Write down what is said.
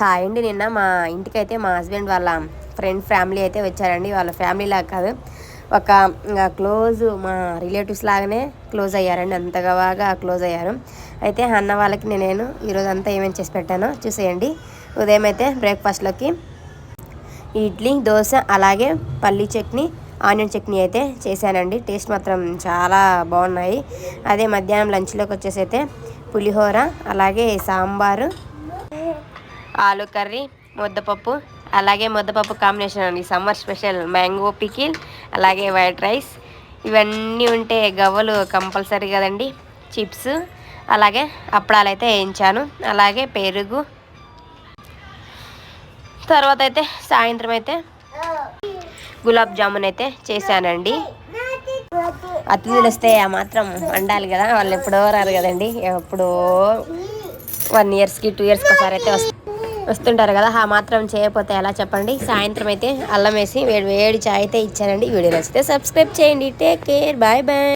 Hi అండి. నిన్న మా ఇంటికైతే మా హస్బెండ్ వాళ్ళ ఫ్రెండ్ ఫ్యామిలీ అయితే వచ్చారండి. వాళ్ళ ఫ్యామిలీ లాగా కాదు. ఒక క్లోజ్ మా రిలేటివ్స్ లాగానే క్లోజ్ అయ్యారండి. అంతగా బాగా క్లోజ్ అయ్యారు. అయితే అన్న వాళ్ళకి నేను ఈరోజు అంతా ఏమేమి చేసి పెట్టానో చూసేయండి. ఉదయం అయితే బ్రేక్ఫాస్ట్లోకి ఇడ్లీ దోశ అలాగే పల్లీ చట్నీ ఆనియన్ చట్నీ అయితే చేశానండి. టేస్ట్ మాత్రం చాలా బాగున్నాయి. అదే మధ్యాహ్నం లంచ్లోకి వచ్చేసి అయితే పులిహోర అలాగే సాంబారు ఆలు కర్రీ ముద్దపప్పు అలాగే ముద్దపప్పు కాంబినేషన్ అండి. సమ్మర్ స్పెషల్ మ్యాంగో పికిల్ అలాగే వైట్ రైస్. ఇవన్నీ ఉంటే గవ్వలు కంపల్సరీ కదండి. చిప్స్ అలాగే అప్పడాలు అయితే వేయించాను. అలాగే పెరుగు. తర్వాత అయితే సాయంత్రం అయితే గులాబ్ జామున్ అయితే చేశానండి. అతిథులు వస్తే ఆ మాత్రం వండాలి కదా. వాళ్ళు ఎప్పుడో రారు కదండి. ఎప్పుడో వన్ ఇయర్స్కి టూ ఇయర్స్కి ఒకసారి అయితే వస్తు వస్తుంటారు కదా ఆ మాత్రం చేయకపోతే ఎలా చెప్పండి? సాయంత్రం అయితే అల్లం వేసి వేడి వేడి చాయ్ అయితే ఇచ్చానండి. వీడియో నచ్చితే సబ్స్క్రైబ్ చేయండి. Take care bye bye